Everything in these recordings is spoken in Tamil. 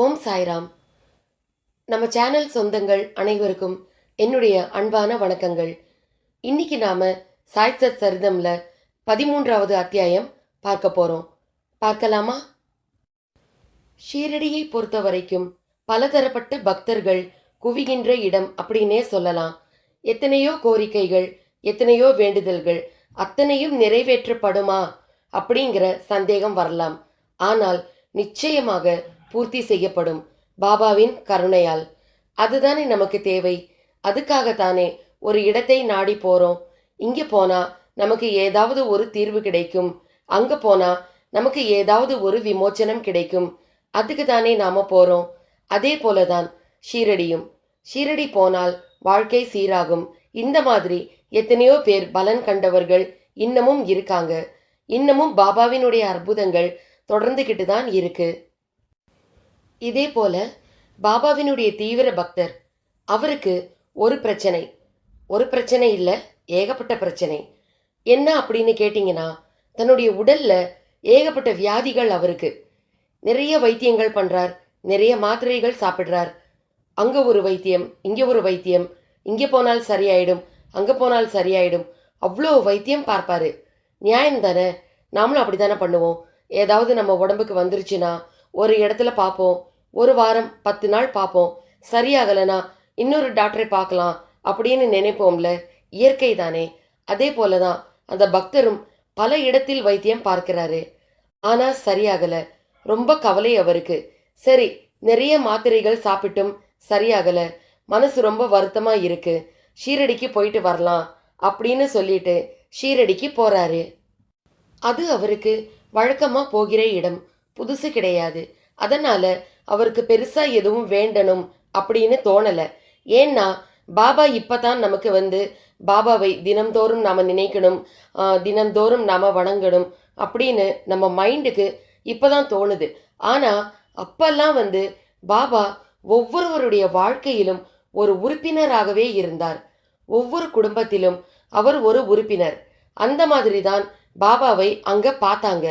ஓம் சாய்ராம். நம்ம சேனல் சொந்தங்கள் அனைவருக்கும் என்னுடைய அன்பான வணக்கங்கள். இன்னைக்கு நாம சாய்சத் சரிதம்ல பதிமூன்றாவது அத்தியாயம் பார்க்க போறோம். பார்க்கலாமா? ஷீரடியை பொறுத்த வரைக்கும் பலதரப்பட்ட பக்தர்கள் குவிகின்ற இடம் அப்படின்னே சொல்லலாம். எத்தனையோ கோரிக்கைகள் எத்தனையோ வேண்டுதல்கள் அத்தனையும் நிறைவேற்றப்படுமா அப்படிங்கிற சந்தேகம் வரலாம். ஆனால் நிச்சயமாக பூர்த்தி செய்யப்படும். பாபாவின் கருணையால். அதுதானே நமக்கு தேவை. அதுக்காகத்தானே ஒரு இடத்தை நாடி போகிறோம் இங்கே போனால் நமக்கு ஏதாவது ஒரு தீர்வு கிடைக்கும். அங்கே போனால் நமக்கு ஏதாவது ஒரு விமோச்சனம் கிடைக்கும். அதுக்கு தானே நாம் போகிறோம் அதே போல தான் ஷீரடியும். ஷீரடி போனால் வாழ்க்கை சீராகும். இந்த மாதிரி எத்தனையோ பேர் பலன் கண்டவர்கள் இன்னமும் இருக்காங்க. இன்னமும் பாபாவினுடைய அற்புதங்கள் தொடர்ந்துக்கிட்டு தான் இருக்குது இதே போல பாபாவினுடைய தீவிர பக்தர் அவருக்கு ஒரு பிரச்சனை. ஒரு பிரச்சனை இல்லை ஏகப்பட்ட பிரச்சனை. என்ன அப்படின்னு கேட்டிங்கன்னா தன்னுடைய உடல்ல ஏகப்பட்ட வியாதிகள் அவருக்கு. நிறைய வைத்தியங்கள் பண்றார் நிறைய மாத்திரைகள் சாப்பிட்றார். அங்க ஒரு வைத்தியம் இங்க ஒரு வைத்தியம் இங்கே போனால் சரியாயிடும் அங்கே போனால் சரியாயிடும். அவ்வளோ வைத்தியம் பார்ப்பாரு. நியாயம் தானே? நாமளும் அப்படித்தானே பண்ணுவோம்? ஏதாவது நம்ம உடம்புக்கு வந்துருச்சுன்னா ஒரு இடத்துல பார்ப்போம் ஒரு வாரம் பத்து நாள் பார்ப்போம். சரியாகலைனா இன்னொரு டாக்டரை பார்க்கலாம் அப்படின்னு நினைப்போம்ல. இயற்கை தானே அதே போல தான் அந்த பக்தரும் பல இடத்தில் வைத்தியம் பார்க்கிறாரு. ஆனால் சரியாகலை. ரொம்ப கவலை அவருக்கு. சரி நிறைய மாத்திரைகள் சாப்பிட்டும். சரியாகலை. மனசு ரொம்ப வருத்தமாக இருக்கு. ஷீரடிக்கு போயிட்டு வரலாம் அப்படின்னு சொல்லிட்டு ஷீரடிக்கு போகிறாரு அது அவருக்கு வழக்கமாக போகிற இடம். புதுசு கிடையாது. அதனால் அவருக்கு பெருசா எதுவும் வேண்டணும் அப்படின்னு தோணல. ஏன்னா பாபா இப்பதான் நமக்கு வந்து பாபாவை தினம்தோறும் நாம நினைக்கணும் தினம்தோறும் நாம வணங்கணும் அப்படின்னு நம்ம மைண்டுக்கு இப்பதான் தோணுது. ஆனா அப்பெல்லாம் வந்து பாபா ஒவ்வொருவருடைய வாழ்க்கையிலும் ஒரு உறுப்பினராகவே இருந்தார். ஒவ்வொரு குடும்பத்திலும் அவர் ஒரு உறுப்பினர். அந்த மாதிரி தான் பாபாவை அங்க பார்த்தாங்க.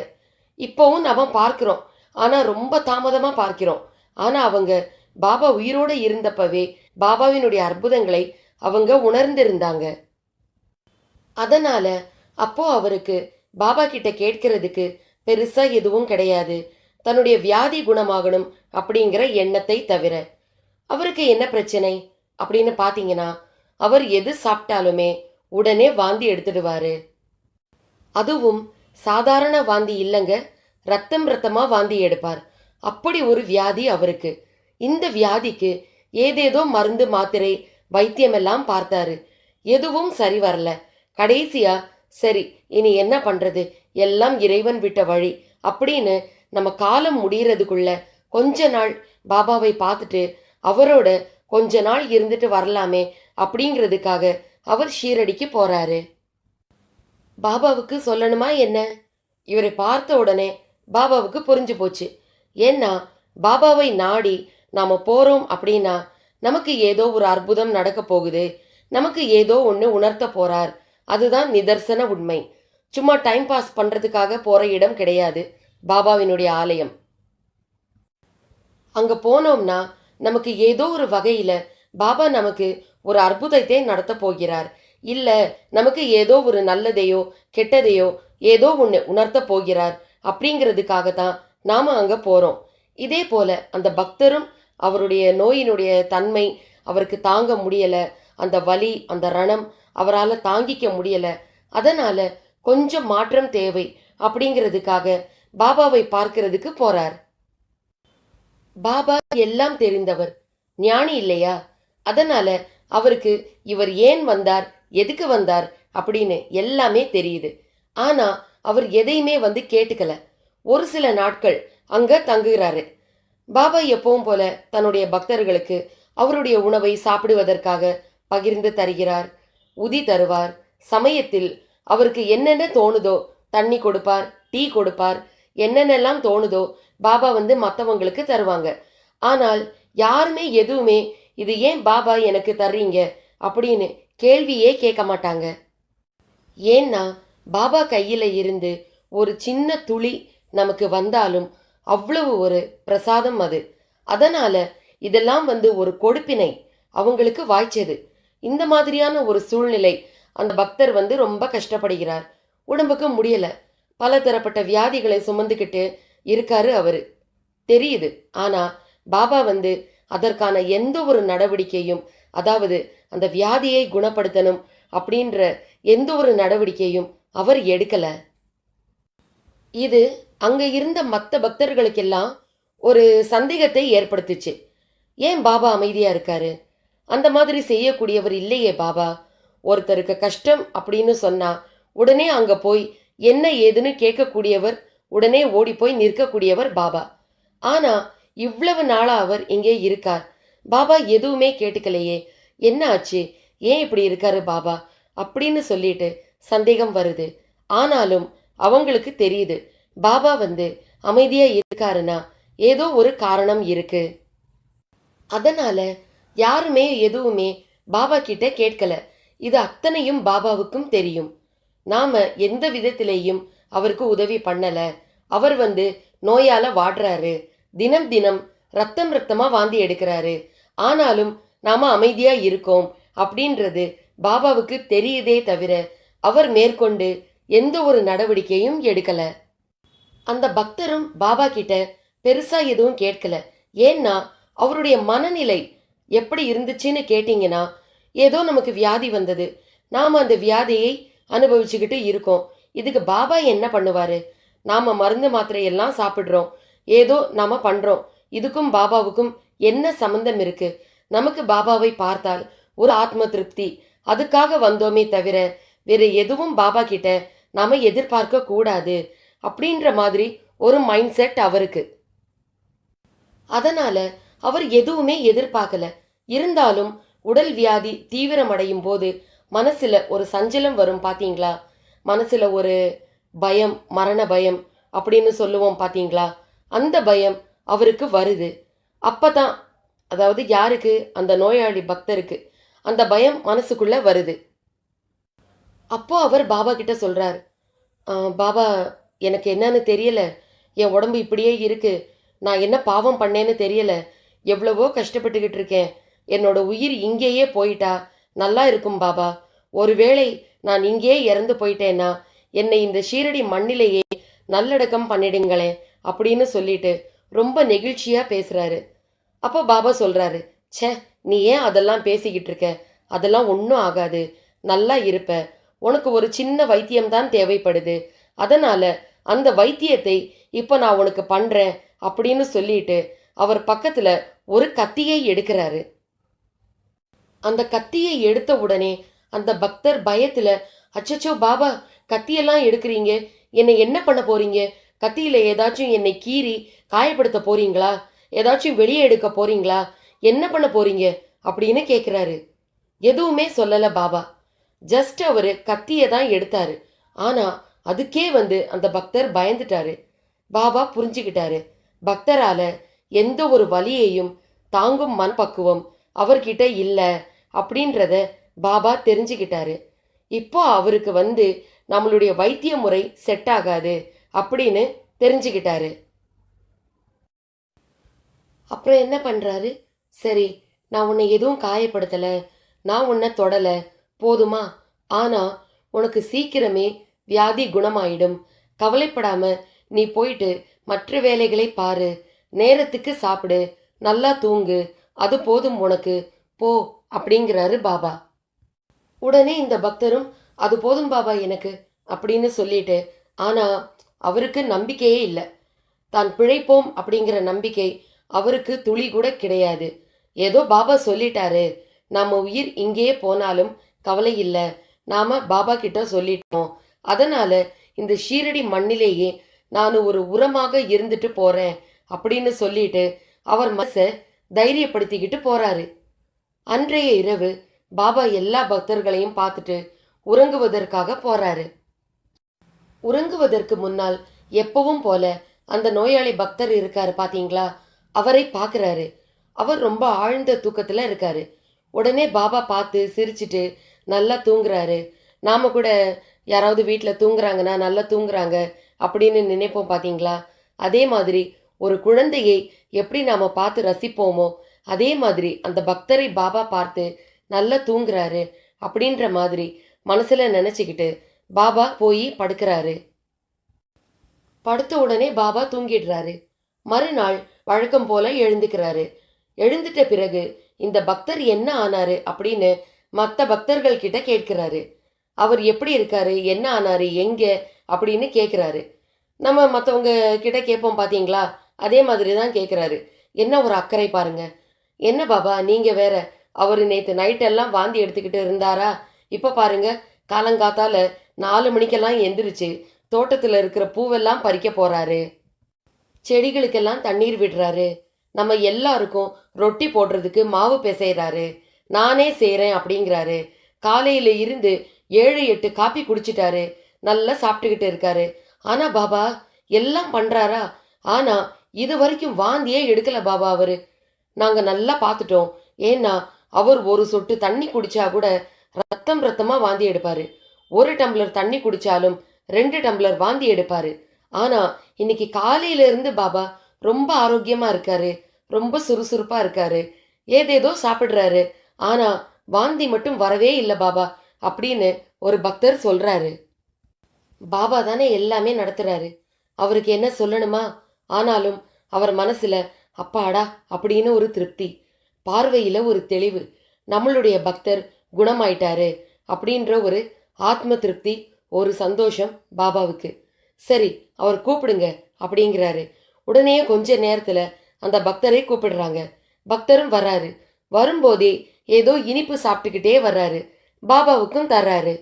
இப்போவும் நாம பார்க்கிறோம். ஆனால் ரொம்ப தாமதமாக பார்க்கிறோம். ஆனால் அவங்க பாபா உயிரோடு இருந்தப்பவே பாபாவினுடைய அற்புதங்களை அவங்க உணர்ந்திருந்தாங்க. அதனால அப்போ அவருக்கு பாபா கிட்ட கேட்கிறதுக்கு பெருசா எதுவும் கிடையாது. தன்னுடைய வியாதி குணமாகணும் அப்படிங்கிற எண்ணத்தை தவிர. அவருக்கு என்ன பிரச்சனை? அப்படின்னு பார்த்தீங்கன்னா அவர் எது சாப்பிட்டாலுமே உடனே வாந்தி எடுத்துடுவாரு. அதுவும் சாதாரண வாந்தி இல்லைங்க. ரத்தம் ரத்தமாக வாந்தி எடுப்பார். அப்படி ஒரு வியாதி அவருக்கு. இந்த வியாதிக்கு ஏதேதோ மருந்து மாத்திரை வைத்தியமெல்லாம் பார்த்தாரு. எதுவும் சரி வரல. கடைசியா சரி இனி என்ன பண்றது? எல்லாம் இறைவன் விட்ட வழி. அப்படின்னு நம்ம காலம் முடிகிறதுக்குள்ள கொஞ்ச நாள் பாபாவை பார்த்துட்டு அவரோட கொஞ்ச நாள் இருந்துட்டு வரலாமே அப்படிங்கிறதுக்காக அவர் ஷீரடிக்கு போறாரு. பாபாவுக்கு சொல்லணுமா என்ன? இவரை பார்த்த உடனே பாபாவுக்கு புரிஞ்சு போச்சு. ஏன்னா பாபாவை நாடி நாம் போகிறோம் அப்படின்னா நமக்கு ஏதோ ஒரு அற்புதம் நடக்க போகுது. நமக்கு ஏதோ ஒன்று உணர்த்த போகிறார் அதுதான் நிதர்சன உண்மை. சும்மா டைம் பாஸ் பண்ணுறதுக்காக போகிற இடம் கிடையாது. பாபாவினுடைய ஆலயம். அங்கே போனோம்னா நமக்கு ஏதோ ஒரு வகையில் பாபா நமக்கு ஒரு அற்புதத்தை நடத்த போகிறார். இல்லை நமக்கு ஏதோ ஒரு நல்லதையோ கெட்டதையோ ஏதோ ஒன்று உணர்த்த போகிறார். அப்படிங்கிறதுக்காக தான் நாம் அங்கே போகிறோம் இதே போல் அந்த பக்தரும் அவருடைய நோயினுடைய தன்மை அவருக்கு தாங்க முடியலை அந்த வலி அந்த ரணம் அவரால் தாங்கிக்க முடியலை அதனால் கொஞ்சம் மாற்றம் தேவை அப்படிங்கிறதுக்காக பாபாவை பார்க்கிறதுக்கு போறார். பாபா எல்லாம் தெரிந்தவர் ஞானி இல்லையா? அதனால அவருக்கு இவர் ஏன் வந்தார் எதுக்கு வந்தார் அப்படின்னு எல்லாமே தெரியுது. ஆனா அவர் எதையுமே வந்து கேட்டுக்கல. ஒரு சில நாட்கள் அங்க தங்குகிறாரு. பாபா எப்பவும் போல தன்னுடைய பக்தர்களுக்கு அவருடைய உணவை சாப்பிடுவதற்காக பகிர்ந்து தருகிறார் உதி தருவார். சமயத்தில் அவருக்கு என்னென்ன தோணுதோ தண்ணி கொடுப்பார் டீ கொடுப்பார் என்னென்னலாம் தோணுதோ பாபா வந்து மற்றவங்களுக்கு தருவாங்க. ஆனால் யாருமே எதுவுமே இது ஏன் பாபா எனக்கு தர்றீங்க அப்படின்னு கேள்வியே கேட்க மாட்டாங்க. ஏன்னா பாபா கையில் இருந்து ஒரு சின்ன துளி நமக்கு வந்தாலும் அவ்வளவு ஒரு பிரசாதம் அது. அதனால் இதெல்லாம் வந்து ஒரு கொடுப்பினை அவங்களுக்கு வாய்ச்சது. இந்த மாதிரியான ஒரு சூழ்நிலை அந்த பக்தர் வந்து ரொம்ப கஷ்டப்படுகிறார். உடம்புக்கு முடியலை. பல தரப்பட்ட வியாதிகளை சுமந்துக்கிட்டு இருக்காரு அவர். தெரியுது. ஆனால் பாபா வந்து அதற்கான எந்த ஒரு நடவடிக்கையும் அதாவது அந்த வியாதியை குணப்படுத்தணும் அப்படின்ற எந்த ஒரு நடவடிக்கையும் அவர் எடுக்கல. இது அங்க இருந்த மற்ற பக்தர்களுக்கெல்லாம் ஒரு சந்தேகத்தை ஏற்படுத்துச்சு. ஏன் பாபா அமைதியா இருக்காரு? அந்த மாதிரி செய்யக்கூடியவர் இல்லையே பாபா. ஒருத்தருக்கு கஷ்டம் அப்படின்னு சொன்னா உடனே அங்க போய் என்ன ஏதுன்னு கேட்கக்கூடியவர் உடனே ஓடி போய் நிற்கக்கூடியவர் பாபா. ஆனா இவ்வளவு நாளா அவர் இங்கே இருக்கார். பாபா எதுவுமே கேட்டுக்கலையே. என்ன ஆச்சு? ஏன் இப்படி இருக்காரு பாபா? அப்படின்னு சொல்லிட்டு சந்தேகம் வருது. ஆனாலும் அவங்களுக்கு தெரியுது. பாபா வந்து அமைதியா இருக்காருன்னா ஏதோ ஒரு காரணம் இருக்கு. அதனால யாருமே எதுவுமே பாபா கிட்ட கேட்கல. இது அத்தனையும் பாபாவுக்கும் தெரியும். நாம எந்த விதத்திலேயும் அவருக்கு உதவி பண்ணல. அவர் வந்து நோயால வாடுறாரு. தினம் தினம் ரத்தம் ரத்தமா வாந்தி எடுக்கிறாரு. ஆனாலும் நாம அமைதியா இருக்கோம் அப்படின்றது பாபாவுக்கு தெரியுதே தவிர அவர் மேற்கொண்டு எந்த ஒரு நடவடிக்கையும் எடுக்கல. அந்த பக்தரும் பாபா கிட்ட பெருசா எதுவும் கேட்கல. ஏன்னா அவருடைய மனநிலை எப்படி இருந்துச்சுன்னு கேட்டிங்கன்னா ஏதோ நமக்கு வியாதி வந்தது. நாம் அந்த வியாதியை அனுபவிச்சுக்கிட்டு இருக்கோம். இதுக்கு பாபா என்ன பண்ணுவாரு? நாம மருந்து மாத்திரையெல்லாம் சாப்பிட்றோம். ஏதோ நாம பண்றோம். இதுக்கும் பாபாவுக்கும் என்ன சம்பந்தம் இருக்கு? நமக்கு பாபாவை பார்த்தால் ஒரு ஆத்ம திருப்தி. அதுக்காக வந்தோமே தவிர வேறு எதுவும் பாபா கிட்ட நாம் எதிர்பார்க்க கூடாது அப்படின்ற மாதிரி ஒரு மைண்ட் செட் அவருக்கு. அதனால அவர் எதுவுமே எதிர்பார்க்கல. இருந்தாலும் உடல் வியாதி தீவிரமடையும் போது மனசுல ஒரு சஞ்சலம் வரும் பாத்தீங்களா? மனசுல ஒரு பயம் மரண பயம் அப்படின்னு சொல்லுவோம் பாத்தீங்களா? அந்த பயம் அவருக்கு வருது. அப்பதான் அதாவது யாருக்கு? அந்த நோயாளி பக்தருக்கு. அந்த பயம் மனசுக்குள்ள வருது. அப்போ அவர் பாபா கிட்ட சொல்கிறார் பாபா எனக்கு என்னன்னு தெரியல. என் உடம்பு இப்படியே இருக்கு. நான் என்ன பாவம் பண்ணேன்னு தெரியல. எவ்வளவோ கஷ்டப்பட்டுக்கிட்டு இருக்கேன். என்னோட உயிர் இங்கேயே போயிட்டா. நல்லா இருக்கும் பாபா. ஒருவேளை நான் இங்கேயே இறந்து போயிட்டேன்னா என்னை இந்த ஷீரடி மண்ணிலேயே நல்லடக்கம் பண்ணிடுங்களேன் அப்படின்னு சொல்லிட்டு ரொம்ப நெகிழ்ச்சியாக பேசுகிறாரு அப்போ பாபா சொல்கிறாரு ச்சே நீ ஏன் அதெல்லாம் பேசிக்கிட்டு இருக்க? அதெல்லாம் ஒன்றும் ஆகாது. நல்லா இருப்ப. உனக்கு ஒரு சின்ன வைத்தியம் தான் தேவைப்படுது. அதனால அந்த வைத்தியத்தை இப்போ நான் உனக்கு பண்றேன் அப்படின்னு சொல்லிட்டு அவர் பக்கத்துல ஒரு கத்தியை எடுக்கிறாரு. அந்த கத்தியை எடுத்த உடனே அந்த பக்தர் பயத்துல அச்சச்சோ பாபா கத்தியெல்லாம் எடுக்கிறீங்க. என்னை என்ன பண்ண போறீங்க? கத்தியில ஏதாச்சும் என்னை கீறி காயப்படுத்த போறீங்களா? ஏதாச்சும் வெளியே எடுக்க போறீங்களா? என்ன பண்ண போறீங்க? அப்படின்னு கேக்குறாரு. எதுவுமே சொல்லல பாபா. ஜஸ்ட் அவர் கத்தியை தான் எடுத்தாரு. ஆனால் அதுக்கே வந்து அந்த பக்தர் பயந்துட்டாரு. பாபா புரிஞ்சுக்கிட்டாரு. பக்தரால் எந்த ஒரு வலியையும் தாங்கும் மனப்பக்குவம் அவர்கிட்ட இல்லை அப்படின்றத பாபா தெரிஞ்சுக்கிட்டாரு. இப்போ அவருக்கு வந்து நம்மளுடைய வைத்திய முறை செட் ஆகாது அப்படின்னு தெரிஞ்சுக்கிட்டாரு. அப்புறம் என்ன பண்ணுறாரு சரி நான் உன்னை எதுவும் காயப்படுத்தலை. நான் உன்னை தொடலை. போதுமா? ஆனா உனக்கு சீக்கிரமே வியாதி குணமாயிடும். கவலைப்படாம நீ போயிட்டு மற்ற வேலைகளை பாரு. நேரத்துக்கு சாப்பிடு. நல்லா தூங்கு. அது போதும் உனக்கு. போ அப்படிங்கிறாரு பாபா. உடனே இந்த பக்தரும் அது போதும் பாபா எனக்கு அப்படின்னு சொல்லிட்டு ஆனா அவருக்கு நம்பிக்கையே இல்லை. தான் பிழைப்போம் அப்படிங்கிற நம்பிக்கை அவருக்கு துளி கூட கிடையாது. ஏதோ பாபா சொல்லிட்டாரு. நம்ம உயிர் இங்கேயே போனாலும் கவலை இல்லை. நாம பாபா கிட்ட சொல்லிட்டோம். அதனால இந்த ஷீரடி மண்ணிலேயே நான் ஒரு உரமாக இருந்துட்டு போறேன் அப்படின்னு சொல்லிட்டு அவர் மனசை தைரியப்படுத்திக்கிட்டு போறாரு. அன்றைய இரவு பாபா எல்லா பக்தர்களையும் பார்த்துட்டு உறங்குவதற்காக போறாரு. உறங்குவதற்கு முன்னால் எப்பவும் போல அந்த நோயாளி பக்தர் இருக்காரு பாத்தீங்களா? அவரை பார்க்குறாரு அவர் ரொம்ப ஆழ்ந்த தூக்கத்துல இருக்காரு. உடனே பாபா பார்த்து சிரிச்சிட்டு நல்லா தூங்குறாரு. நாம் கூட யாராவது வீட்டில் தூங்குறாங்கன்னா நல்லா தூங்குறாங்க அப்படின்னு நினைப்போம் பார்த்தீங்களா அதே மாதிரி ஒரு குழந்தையை எப்படி நாம் பார்த்து ரசிப்போமோ அதே மாதிரி அந்த பக்தரை பாபா பார்த்து நல்லா தூங்குறாரு அப்படின்ற மாதிரி மனசில் நினச்சிக்கிட்டு பாபா போய் படுக்கிறாரு. படுத்த உடனே பாபா தூங்கிடுறாரு. மறுநாள் வழக்கம் போல எழுந்துக்கிறாரு. எழுந்துட்ட பிறகு இந்த பக்தர் என்ன ஆனாரு அப்படின்னு மற்ற பக்தர்கள் கிட்ட கேட்கிறாரு. அவர் எப்படி இருக்காரு? என்ன ஆனாரு? எங்க? அப்படின்னு கேட்குறாரு. நம்ம மற்றவங்க கிட்ட கேட்போம் பார்த்தீங்களா அதே மாதிரி தான் கேட்குறாரு. என்ன ஒரு அக்கறை பாருங்க. என்ன பாபா நீங்கள் வேற அவர் நேற்று நைட்டெல்லாம் வாந்தி எடுத்துக்கிட்டு இருந்தாரா? இப்போ பாருங்க காலங்காத்தால நாலு மணிக்கெல்லாம் எந்திரிச்சு தோட்டத்தில் இருக்கிற பூவெல்லாம் பறிக்க போறாரு. செடிகளுக்கெல்லாம் தண்ணீர் விடுறாரு. நம்ம எல்லாருக்கும் ரொட்டி போடுறதுக்கு மாவு பிசைகிறாரு நானே செய்கிறேன் அப்படிங்கிறாரு. காலையில் இருந்து ஏழு எட்டு காப்பி குடிச்சிட்டாரு. நல்லா சாப்பிட்டுக்கிட்டு இருக்காரு. ஆனால் பாபா எல்லாம் பண்ணுறாரா ஆனால் இது வரைக்கும் வாந்தியே எடுக்கலை பாபா அவர். நாங்கள் நல்லா பார்த்துட்டோம். ஏன்னா அவர் ஒரு சொட்டு தண்ணி குடிச்சா கூட ரத்தம் ரத்தமாக வாந்தி எடுப்பார். ஒரு டம்ளர் தண்ணி குடித்தாலும் ரெண்டு டம்ளர் வாந்தி எடுப்பார். ஆனால் இன்னைக்கு காலையில இருந்து பாபா ரொம்ப ஆரோக்கியமாக இருக்காரு. ரொம்ப சுறுசுறுப்பாக இருக்காரு. ஏதேதோ சாப்பிடுறாரு. ஆனா வாந்தி மட்டும் வரவே இல்லை பாபா அப்படின்னு ஒரு பக்தர் சொல்றாரு. பாபா தானே எல்லாமே நடத்துறாரு. அவருக்கு என்ன சொல்லணுமா? ஆனாலும் அவர் மனசுல அப்பாடா அப்படின்னு ஒரு திருப்தி பார்வையில ஒரு தெளிவு நம்மளுடைய பக்தர் குணமாயிட்டாரு அப்படின்ற ஒரு ஆத்ம திருப்தி ஒரு சந்தோஷம் பாபாவுக்கு. சரி அவர் கூப்பிடுங்க அப்படிங்கிறாரு. உடனே கொஞ்ச நேரத்துல அந்த பக்தரை கூப்பிடுறாங்க. பக்தரும் வராரு. வரும்போதே ஏதோ இனிப்பு சாப்பிட்டுக்கிட்டே வர்றாரு. பாபாவுக்கும் தர்றாரு.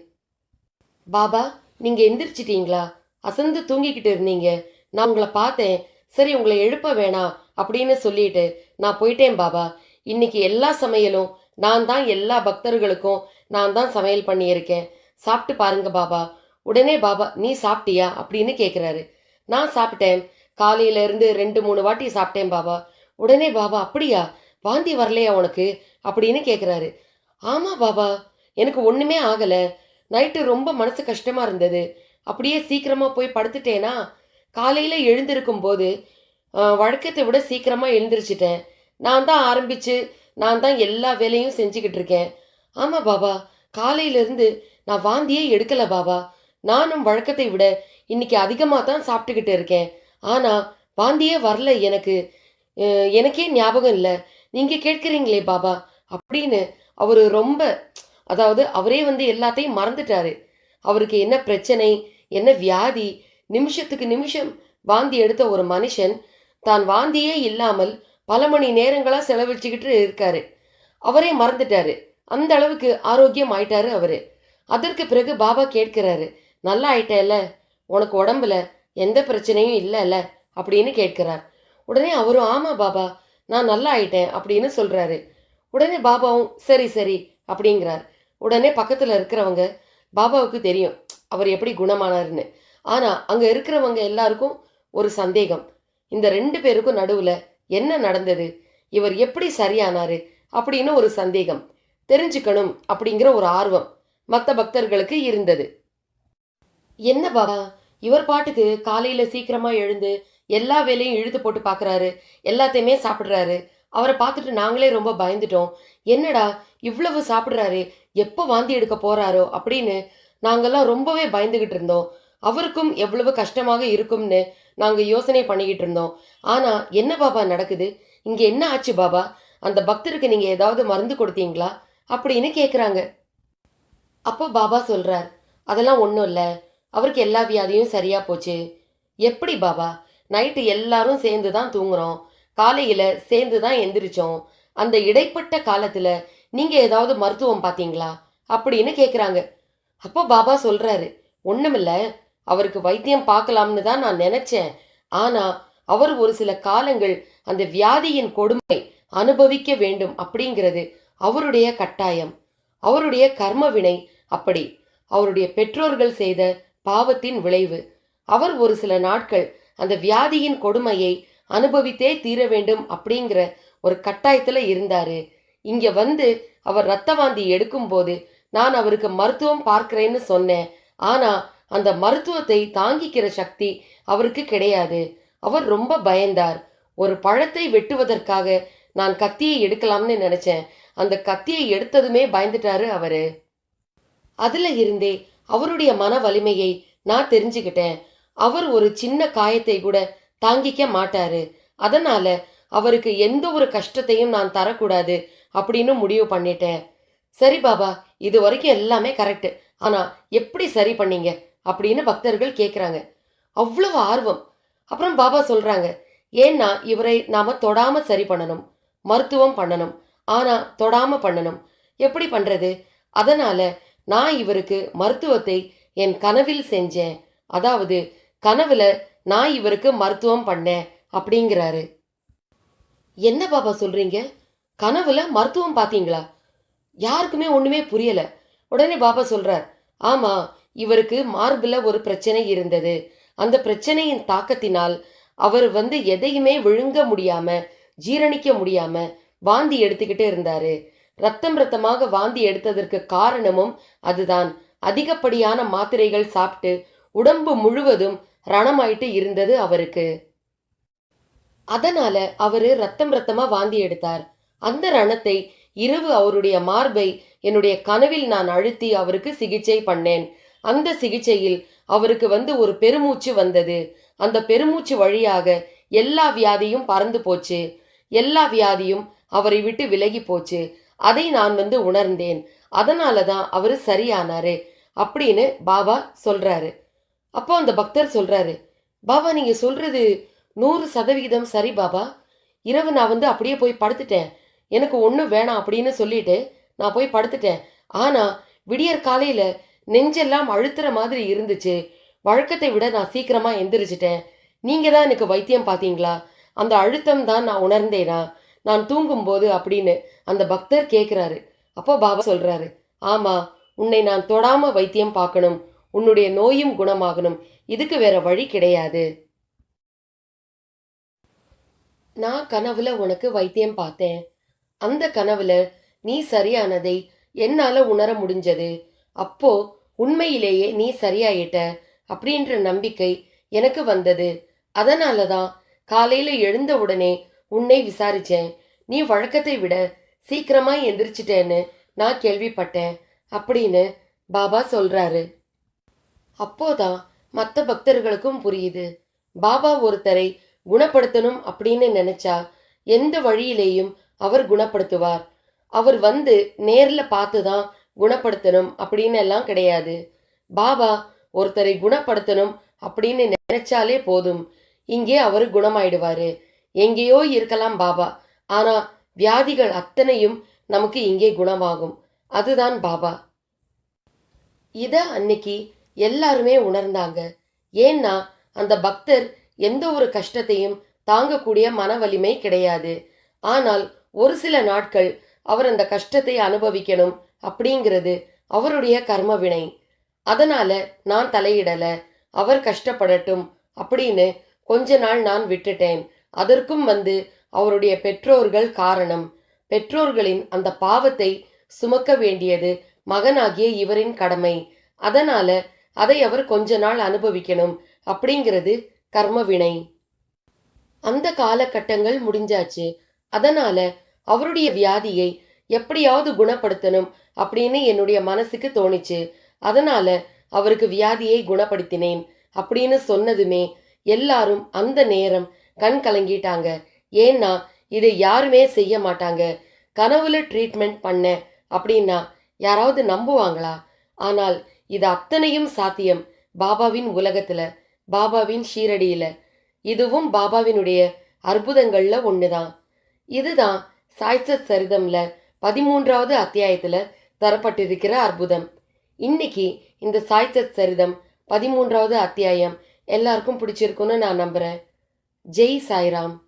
பாபா நீங்க எந்திரிச்சிட்டீங்களா? அசந்து தூங்கிக்கிட்டு இருந்தீங்க. நான் உங்களை பார்த்தேன். சரி உங்களை எழுப்ப வேணாம் அப்படின்னு சொல்லிட்டு நான் போயிட்டேன் பாபா. இன்னைக்கு எல்லா சமையலும் நான் தான் எல்லா பக்தர்களுக்கும் நான் தான் சமையல் பண்ணியிருக்கேன். சாப்பிட்டு பாருங்க பாபா. உடனே பாபா நீ சாப்பிட்டியா? அப்படின்னு கேட்குறாரு நான் சாப்பிட்டேன். காலையிலேருந்து ரெண்டு மூணு வாட்டி சாப்பிட்டேன் பாபா. உடனே பாபா அப்படியா? வாந்தி வரலையா உனக்கு? அப்படின்னு கேட்குறாரு ஆமாம் பாபா எனக்கு ஒன்றுமே ஆகலை. நைட்டு ரொம்ப மனசு கஷ்டமாக இருந்தது. அப்படியே சீக்கிரமாக போய் படுத்துட்டேனா? காலையில் எழுந்திருக்கும் போது வழக்கத்தை விட சீக்கிரமாக எழுந்திரிச்சிட்டேன். நான் தான் ஆரம்பித்து நான் தான் எல்லா வேலையும் செஞ்சுக்கிட்டு இருக்கேன். ஆமாம் பாபா காலையிலேருந்து நான் வாந்தியே எடுக்கலை பாபா. நானும் வழக்கத்தை விட இன்னைக்கு அதிகமாக தான் சாப்பிட்டுக்கிட்டு இருக்கேன். ஆனால் வாந்தியே வரல எனக்கு. எனக்கே ஞாபகம் இல்லை. நீங்க கேட்குறீங்களே பாபா அப்படின்னு அவரு ரொம்ப அதாவது அவரே வந்து எல்லாத்தையும் மறந்துட்டாரு. அவருக்கு என்ன பிரச்சனை என்ன வியாதி நிமிஷத்துக்கு நிமிஷம் வாந்தி எடுத்த ஒரு மனுஷன் தான் வாந்தியே இல்லாமல் பல மணி நேரங்களா செலவழிச்சுக்கிட்டு இருக்காரு. அவரே மறந்துட்டாரு. அந்த அளவுக்கு ஆரோக்கியம் ஆயிட்டாரு அவரு. அதற்கு பிறகு பாபா கேட்கிறாரு நல்லா ஆயிட்டேல்ல? உனக்கு உடம்புல எந்த பிரச்சனையும் இல்லைல்ல? அப்படின்னு கேட்கிறார். உடனே அவரும் ஆமா பாபா நான் நல்லா ஆயிட்டேன் அப்படின்னு சொல்கிறாரு உடனே பாபாவும் சரி சரி அப்படிங்கிறார். உடனே பக்கத்தில் இருக்கிறவங்க பாபாவுக்கு தெரியும் அவர் எப்படி குணமானாருன்னு. ஆனால் அங்கே இருக்கிறவங்க எல்லாருக்கும் ஒரு சந்தேகம். இந்த ரெண்டு பேருக்கும் நடுவில் என்ன நடந்தது? இவர் எப்படி சரியானாரு? அப்படின்னு ஒரு சந்தேகம். தெரிஞ்சுக்கணும் அப்படிங்கிற ஒரு ஆர்வம் மற்ற பக்தர்களுக்கு இருந்தது. என்ன பாபா? இவர் பாட்டுக்கு காலையில் சீக்கிரமாக எழுந்து எல்லா வேலையும் இழுத்து போட்டு பார்க்குறாரு எல்லாத்தையுமே சாப்பிட்றாரு. அவரை பார்த்துட்டு நாங்களே ரொம்ப பயந்துட்டோம். என்னடா இவ்வளவு சாப்பிட்றாரு? எப்போ வாந்தி எடுக்க போறாரோ? அப்படின்னு நாங்கள்லாம் ரொம்பவே பயந்துகிட்டு இருந்தோம். அவருக்கும் எவ்வளவு கஷ்டமாக இருக்கும்னு நாங்கள் யோசனை பண்ணிக்கிட்டு இருந்தோம். ஆனால் என்ன பாபா நடக்குது? இங்கே என்ன ஆச்சு பாபா? அந்த பக்தருக்கு நீங்கள் ஏதாவது மருந்து கொடுத்தீங்களா? அப்படின்னு கேட்குறாங்க அப்போ பாபா சொல்கிறார் அதெல்லாம் ஒன்றும் இல்லை. அவருக்கு எல்லா வியாதியும் சரியாக போச்சு. எப்படி பாபா? நைட்டு எல்லாரும் சேர்ந்து தான் தூங்குறோம். காலையில் சேர்ந்து தான் எந்திரிச்சோம். அந்த இடைப்பட்ட காலத்தில் நீங்கள் ஏதாவது மருத்துவம் பார்த்தீங்களா அப்படின்னு கேட்குறாங்க அப்போ பாபா சொல்கிறாரு ஒன்றுமில்ல அவருக்கு வைத்தியம் பார்க்கலாம்னு தான் நான் நினச்சேன். ஆனால் அவர் ஒரு சில காலங்கள் அந்த வியாதியின் கொடுமை அனுபவிக்க வேண்டும் அப்படிங்கிறது அவருடைய கட்டாயம். அவருடைய கர்ம வினை அப்படி. அவருடைய பெற்றோர்கள் செய்த பாவத்தின் விளைவு. அவர் ஒரு சில நாட்கள் அந்த வியாதியின் கொடுமையை அனுபவித்தே தீர வேண்டும் அப்படிங்கிற ஒரு கட்டாயத்தில் இருந்தாரு. இங்க வந்து அவர் ரத்த வாந்தி எடுக்கும்போது நான் அவருக்கு மருத்துவம் பார்க்கிறேன்னு சொன்னேன். ஆனா அந்த மருத்துவத்தை தாங்கிக்கிற சக்தி அவருக்கு கிடையாது. அவர் ரொம்ப பயந்தார். ஒரு பழத்தை வெட்டுவதற்காக நான் கத்தியை எடுக்கலாம்னு நினைச்சேன். அந்த கத்தியை எடுத்ததுமே பயந்துட்டாரு அவரு. அதுல இருந்தே அவருடைய மன வலிமையை நான் தெரிஞ்சுக்கிட்டேன். அவர் ஒரு சின்ன காயத்தை கூட தாங்கிக்க மாட்டாரு. அதனால அவருக்கு எந்த ஒரு கஷ்டத்தையும் நான் தரக்கூடாது அப்படின்னு முடிவு பண்ணிட்டேன். சரி பாபா இது வரைக்கும் எல்லாமே கரெக்ட். ஆனா எப்படி சரி பண்ணீங்க? அப்படின்னு பக்தர்கள் கேட்குறாங்க அவ்வளவு ஆர்வம். அப்புறம் பாபா சொல்றாங்க ஏன்னா இவரை நாம தொடாம சரி பண்ணணும். மருத்துவம் பண்ணணும். ஆனா தொடாம பண்ணணும். எப்படி பண்றது? அதனால நான் இவருக்கு மருத்துவத்தை என் கனவில் செஞ்சேன். அதாவது கனவுல நான் இவருக்கு மருத்துவம் பண்ணேன் அப்படிங்கிறாரு. என்ன பாபா சொல்றீங்க? கனவுல மருத்துவம் பாத்தீங்களா? யாருக்குமே ஒண்ணுமே புரியல. உடனே பாபா சொல்றார் ஆமா இவருக்கு மார்பில் ஒரு பிரச்சனை இருந்தது. அந்த பிரச்சனையின் தாக்கத்தினால் அவர் வந்து எதையுமே விழுங்க முடியாம ஜீரணிக்க முடியாம வாந்தி எடுத்துக்கிட்டு இருந்தாரு. ரத்தம் ரத்தமாக வாந்தி எடுத்ததற்கு காரணமும் அதுதான். அதிகப்படியான மாத்திரைகள் சாப்பிட்டு உடம்பு முழுவதும் ரணமாயிட்டு இருந்தது அவருக்கு. அதனால அவரு ரத்தம் ரத்தமா வாந்தி எடுத்தார். அந்த ரணத்தை இரவு அவருடைய மார்பை என்னுடைய கனவில் நான் அழுத்தி அவருக்கு சிகிச்சை பண்ணேன். அந்த சிகிச்சையில் அவருக்கு வந்து ஒரு பெருமூச்சு வந்தது. அந்த பெருமூச்சு வழியாக எல்லா வியாதியும் பறந்து போச்சு. எல்லா வியாதியும் அவரை விட்டு விலகி போச்சு. அதை நான் வந்து உணர்ந்தேன். அதனால தான் அவர் சரியானாரு. அப்படின்னு பாபா சொல்றாரு. அப்போ அந்த பக்தர் சொல்கிறாரு பாபா நீங்கள் சொல்கிறது நூறு சதவிகிதம் சரி பாபா. இரவு நான் வந்து அப்படியே போய் படுத்துட்டேன். எனக்கு ஒன்றும் வேணாம் அப்படின்னு சொல்லிட்டு நான் போய் படுத்துட்டேன். ஆனால் விடியற் காலையில் நெஞ்செல்லாம் அழுத்துற மாதிரி இருந்துச்சு. வழக்கத்தை விட நான் சீக்கிரமாக எந்திரிச்சிட்டேன். நீங்கள் தான் எனக்கு வைத்தியம் பார்த்தீங்களா? அந்த அழுத்தம் தான் நான் உணர்ந்தேனா? நான் தூங்கும்போது அப்படின்னு அந்த பக்தர் கேட்குறாரு அப்போ பாபா சொல்கிறாரு ஆமாம் உன்னை நான் தொடாமல் வைத்தியம் பார்க்கணும். உன்னுடைய நோயும் குணமாகணும். இதுக்கு வேற வழி கிடையாது. நான் கனவுல உனக்கு வைத்தியம் பார்த்தேன். அந்த கனவுல நீ சரியானதை என்னால உணர முடிஞ்சது. அப்போ உண்மையிலேயே நீ சரியாயிட்ட அப்படின்ற நம்பிக்கை எனக்கு வந்தது. அதனால தான் காலையில எழுந்த உடனே உன்னை விசாரிச்சேன். நீ வழக்கத்தை விட சீக்கிரமா எந்திரிச்சிட்டேன்னு நான் கேள்விப்பட்டேன். அப்படின்னு பாபா சொல்றாரு. அப்போதான் மற்ற பக்தர்களுக்கும் புரியுது. பாபா ஒருத்தரை குணப்படுத்தணும் அப்படின்னு நினைச்சா எந்த வழியிலேயும் அவர் குணப்படுத்துவார். அவர் வந்து நேர்ல பார்த்து தான் குணப்படுத்தணும் அப்படின்னு எல்லாம் கிடையாது. பாபா ஒருத்தரை குணப்படுத்தணும் அப்படின்னு நினைச்சாலே போதும். இங்கே அவர் குணமாயிடுவாரு. எங்கேயோ இருக்கலாம் பாபா. ஆனா வியாதிகள் அத்தனையும் நமக்கு இங்கே குணமாகும். அதுதான் பாபா. இத அன்னைக்கு எல்லாருமே உணர்ந்தாங்க. ஏன்னா அந்த பக்தர் எந்த ஒரு கஷ்டத்தையும் தாங்கக்கூடிய மன வலிமை கிடையாது. ஆனால் ஒரு சில நாட்கள் அவர் அந்த கஷ்டத்தை அனுபவிக்கணும் அப்படிங்கிறது அவருடைய கர்ம வினை. அதனால நான் தலையிடல அவர் கஷ்டப்படட்டும் அப்படின்னு கொஞ்ச நாள் நான் விட்டுட்டேன். அதற்கும் வந்து அவருடைய பெற்றோர்கள் காரணம். பெற்றோர்களின் அந்த பாவத்தை சுமக்க வேண்டியது மகனாகிய இவரின் கடமை. அதனால அதை அவர் கொஞ்ச நாள் அனுபவிக்கணும் அப்படிங்கிறது கர்ம வினை. அந்த காலகட்டங்கள் முடிஞ்சாச்சு. அதனால அவருடைய வியாதியை எப்படியாவது குணப்படுத்தணும் அப்படின்னு என்னுடைய மனசுக்கு தோணுச்சு. அதனால அவருக்கு வியாதியை குணப்படுத்தினேன் அப்படின்னு சொன்னதுமே எல்லாரும் அந்த நேரம் கண் கலங்கிட்டாங்க. ஏன்னா இதை யாருமே செய்ய மாட்டாங்க. கனவுல ட்ரீட்மெண்ட் பண்ண அப்படின்னா யாராவது நம்புவாங்களா? ஆனால் இது அத்தனையும் சாத்தியம் பாபாவின் உலகத்துல பாபாவின் ஷீரடியில. இதுவும் பாபாவினுடைய அற்புதங்கள்ல ஒண்ணுதான். இதுதான் சாய்சத் சரிதம்ல பதிமூன்றாவது அத்தியாயத்துல தரப்பட்டிருக்கிற அற்புதம். இன்னைக்கு இந்த சாய்சத் சரிதம் பதிமூன்றாவது அத்தியாயம் எல்லாருக்கும் பிடிச்சிருக்குன்னு நான் நம்புறேன். ஜெய் சாய்ராம்.